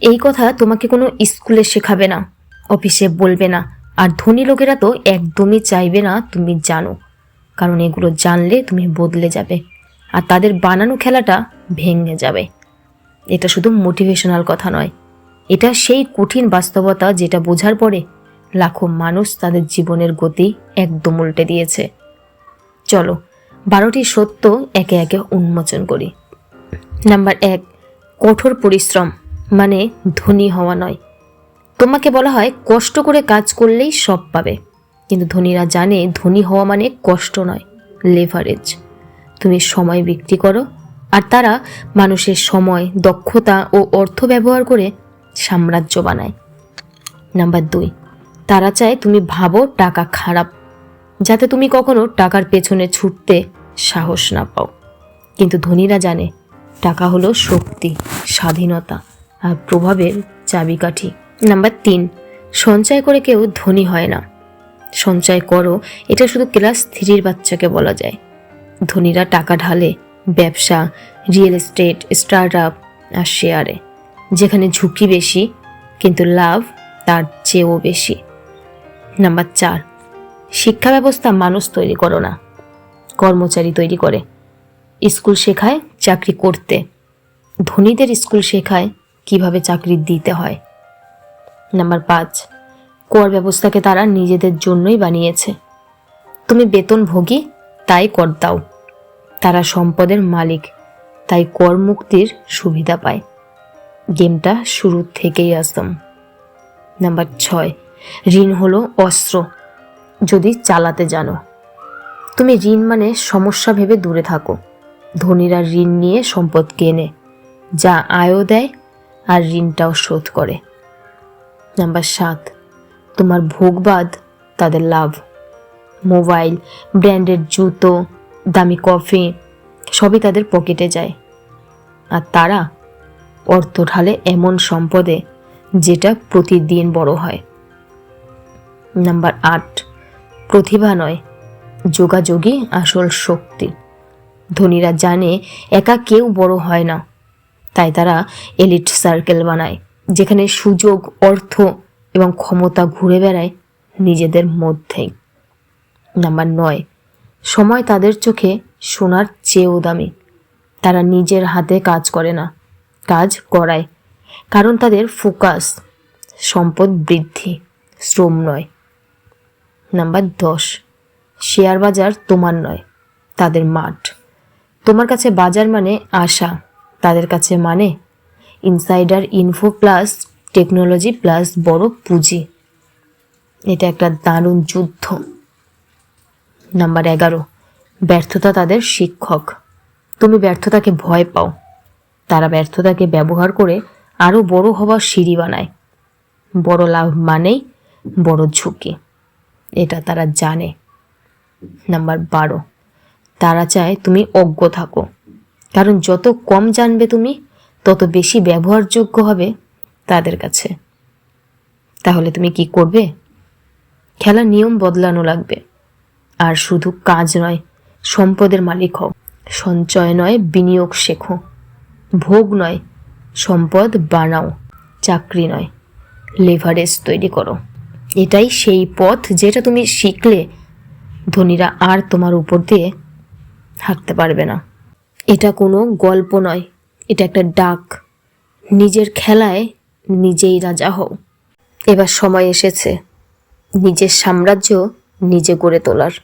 এই কথা তোমাকে কোনো স্কুলে শেখাবে না, অফিসে বলবে না, আর ধনী লোকেরা তো একদমই চাইবে না তুমি জানো, কারণ এগুলো জানলে তুমি বদলে যাবে, আর তাদের বানানো খেলাটা ভেঙে যাবে। এটা শুধু মোটিভেশনাল কথা নয়, এটা সেই কঠিন বাস্তবতা যেটা বোঝার পরে লাখো মানুষ তাদের জীবনের গতি একদম উল্টে দিয়েছে। চলো, বারোটি সত্য একে একে উন্মোচন করি। নাম্বার এক, কঠোর পরিশ্রম। মানে ধনী হওয়া নয়। তোমাকে বলা হয় কষ্ট করে কাজ করলেই সব পাবে। কিন্তু ধনীরা জানে ধনী হওয়া মানে কষ্ট নয় লেভারেজ তুমি সময় বিক্রি করো আর তারা মানুষের সময়, দক্ষতা ও অর্থ ব্যবহার করে সাম্রাজ্য বানায়। নাম্বার দুই, তারা চায় তুমি ভাবো টাকা খারাপ, যাতে তুমি কখনো টাকার পেছনে ছুটতে সাহস না পাও। কিন্তু ধনীরা জানে টাকা হলো শক্তি, স্বাধীনতা। প্রভাবের চাবিকাঠি। নাম্বার তিন, সঞ্চয় করে কেউ ধনী হয় না। সঞ্চয় করো, এটা শুধু ক্লাস থ্রির বাচ্চাকে বলা যায়। ধনীরা টাকা ঢালে, ব্যবসা, রিয়েল এস্টেট স্টার্ট আপ আর শেয়ারে। যেখানে ঝুঁকি বেশি, কিন্তু লাভ তার চেয়েও বেশি। নাম্বার চার, শিক্ষা ব্যবস্থা মানুষ তৈরি করো না, কর্মচারী তৈরি করে। স্কুল শেখায়, চাকরি করতে। ধনীদের স্কুল শেখায় কীভাবে চাকরি দিতে হয়? নাম্বার পাঁচ কর ব্যবস্থাকে তারা নিজেদের জন্যই বানিয়েছে। তুমি বেতনভোগী, তাই কর দাও। তারা সম্পদের মালিক, তাই কর মুক্তির সুবিধা পায়। গেমটা শুরু থেকেই আসতাম নাম্বার ছয়, ঋণ হলো অস্ত্র, যদি চালাতে জানো। তুমি ঋণ মানে সমস্যা ভেবে দূরে থাকো। ধনীরা ঋণ নিয়ে সম্পদ কেনে, যা আয়ও দেয় আর ঋণটাও শোধ করে। নাম্বার সাত, তোমার ভোগবাদ, তাদের লাভ। মোবাইল, ব্র্যান্ডের জুতো, দামি কফি, সবই তাদের পকেটে যায়। আর তারা অর্থ ঢালে এমন সম্পদে যেটা প্রতিদিন বড় হয়। নাম্বার আট, প্রতিভা নয়, যোগাযোগই আসল শক্তি। ধনীরা জানে, একা কেউ বড় হয় না। তাই তারা এলিট সার্কেল বানায়, যেখানে সুযোগ, অর্থ এবং ক্ষমতা ঘুরে বেড়ায় নিজেদের মধ্যেই। নাম্বার নয়, সময় তাদের চোখে সোনার চেয়েও দামি। তারা নিজের হাতে কাজ করে না, কাজ করায় কারণ তাদের ফোকাস, সম্পদ বৃদ্ধি, শ্রম নয়। নাম্বার দশ, শেয়ার বাজার তোমার নয়, তাদের মাঠ। তোমার কাছে বাজার মানে আশা তাদের কাছে মানে? Insider info plus technology plus বড় পুঁজি। এটা একটা দারুণ যুদ্ধ। নাম্বার এগারো, ব্যর্থতা তাদের শিক্ষক। তুমি ব্যর্থতাকে ভয় পাও। তারা ব্যর্থতাকে ব্যবহার করে আরও বড় হওয়ার সিঁড়ি বানায়। বড় লাভ মানেই বড় ঝুঁকি। এটা তারা জানে। নাম্বার বারো, তারা চায় তুমি অজ্ঞ থাকো। কারণ যত কম জানবে তুমি, তত বেশি ব্যবহারযোগ্য হবে তাদের কাছে। তাহলে তুমি কি করবে? খেলার নিয়ম বদলানো লাগবে। আর শুধু কাজ নয়, সম্পদের মালিক হও। সঞ্চয় নয়, বিনিয়োগ শেখো। ভোগ নয়, সম্পদ বানাও। চাকরি নয় লেভারেজ তৈরি করো। এটাই সেই পথ যেটা তুমি শিখলে ধনীরা আর তোমার উপর দিয়ে হাঁটতে পারবে না। এটা কোনো গল্প নয়। এটা একটা ডাক। নিজের খেলায় নিজেই রাজা হও। এবার সময় এসেছে। নিজের সাম্রাজ্য নিজে গড়ে তোলার।